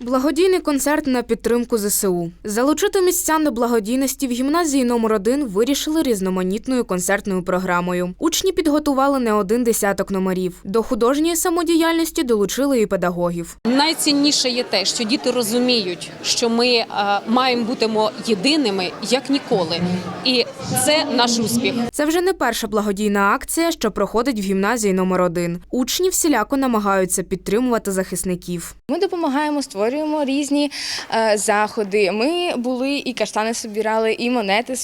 Благодійний концерт на підтримку ЗСУ. Залучити місця на благодійності в гімназії номер 1 вирішили різноманітною концертною програмою. Учні підготували не один десяток номерів. До художньої самодіяльності долучили і педагогів. Найцінніше є те, що діти розуміють, що ми е, маємо бути єдиними як ніколи, і це наш успіх. Це вже не перша благодійна акція, що проходить в гімназії номер 1 Учні всіляко намагаються підтримувати захисників. Ми допомагаємо, створюємо різні е, заходи. Ми були і каштани собирали, і монети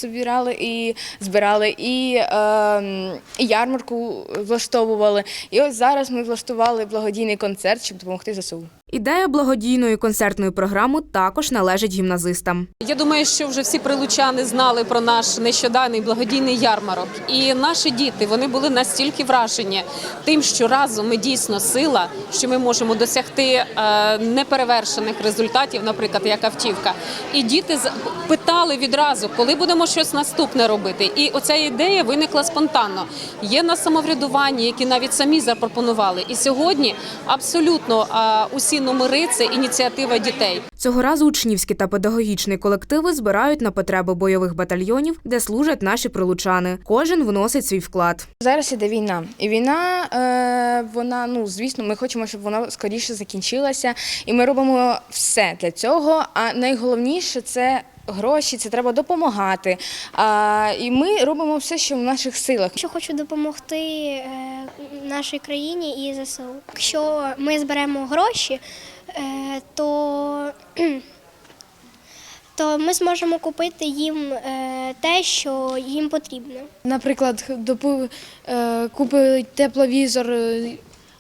і збирали, і, е, і ярмарку влаштовували. І ось зараз ми влаштували благодійний концерт, щоб допомогти ЗСУ. Ідея благодійної концертної програми також належить гімназистам. Я думаю, що вже всі прилучани знали про наш нещодавний благодійний ярмарок. І наші діти вони були настільки вражені тим, що разом ми дійсно сила, що ми можемо досягти е, неперевершених результатів, наприклад, як автівка. І діти питали відразу, коли будемо щось наступне робити. І оця ідея виникла спонтанно. Є на самоврядуванні, які навіть самі запропонували. І сьогодні абсолютно е, усі номери це ініціатива дітей. Цього разу учнівські та педагогічні колективи збирають на потреби бойових батальйонів, де служать наші прилучани. Кожен вносить свій вклад. Зараз іде війна, і війна, е, вона, ну звісно, ми хочемо, щоб вона скоріше закінчилася, і ми робимо все для цього. А найголовніше це. Гроші, це треба допомагати. А, і ми робимо все, що в наших силах. Що хочу допомогти е, нашій країні і ЗСУ. Якщо ми зберемо гроші, е, то, то ми зможемо купити їм е, те, що їм потрібно. Наприклад, допу- е, купить тепловізор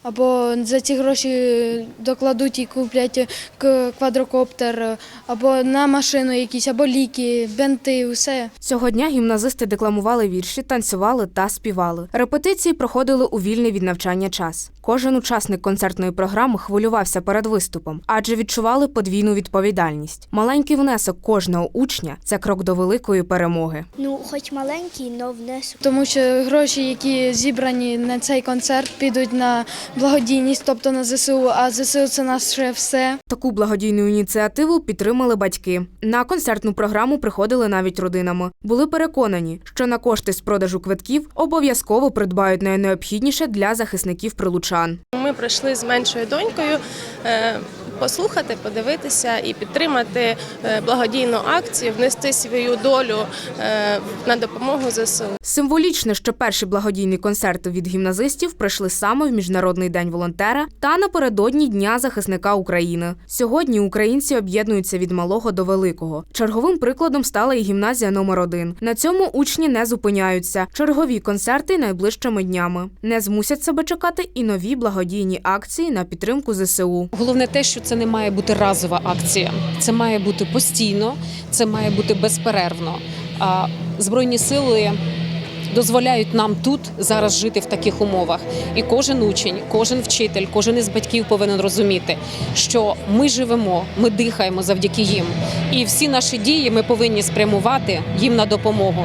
або за ці гроші докладуть і куплять к- квадрокоптер, е, або на машину якісь, або ліки, бенти, все. Цього дня гімназисти декламували вірші, танцювали та співали. Репетиції проходили у вільний від навчання час. Кожен учасник концертної програми хвилювався перед виступом, адже відчували подвійну відповідальність. Маленький внесок кожного учня це крок до великої перемоги. Ну, хоч маленький, але внесок. Тому що гроші, які зібрані на цей концерт, підуть на благодійність, тобто на ЗСУ, а ЗСУ це наше все. Таку благодійну ініціативу підтримали батьки. На концертну програму приходили навіть родинами. Були переконані, що на кошти з продажу квитків обов'язково придбають найнеобхідніше для захисників прилучан. Ми прийшли з меншою донькою е, послухати, подивитися і підтримати е, благодійну акцію, внести свою долю е, на допомогу ЗСУ. Символічно, що перші благодійні концерти від гімназистів пройшли саме в Міжнародний день волонтера та напередодні Дня захисника України. Сьогодні українці об'єднуються від малого до великого. Черговим прикладом стала і гімназія номер 1 На цьому учні не зупиняються. Чергові концерти найближчими днями. Не змусять себе чекати і нові благодійні акції на підтримку ЗСУ. Головне те, що це не має бути разова акція. Це має бути постійно, це має бути безперервно. А збройні сили дозволяють нам тут зараз жити в таких умовах. І кожен учень, кожен вчитель, кожен із батьків повинен розуміти, що ми живемо, ми дихаємо завдяки їм. І всі наші дії ми повинні спрямувати їм на допомогу.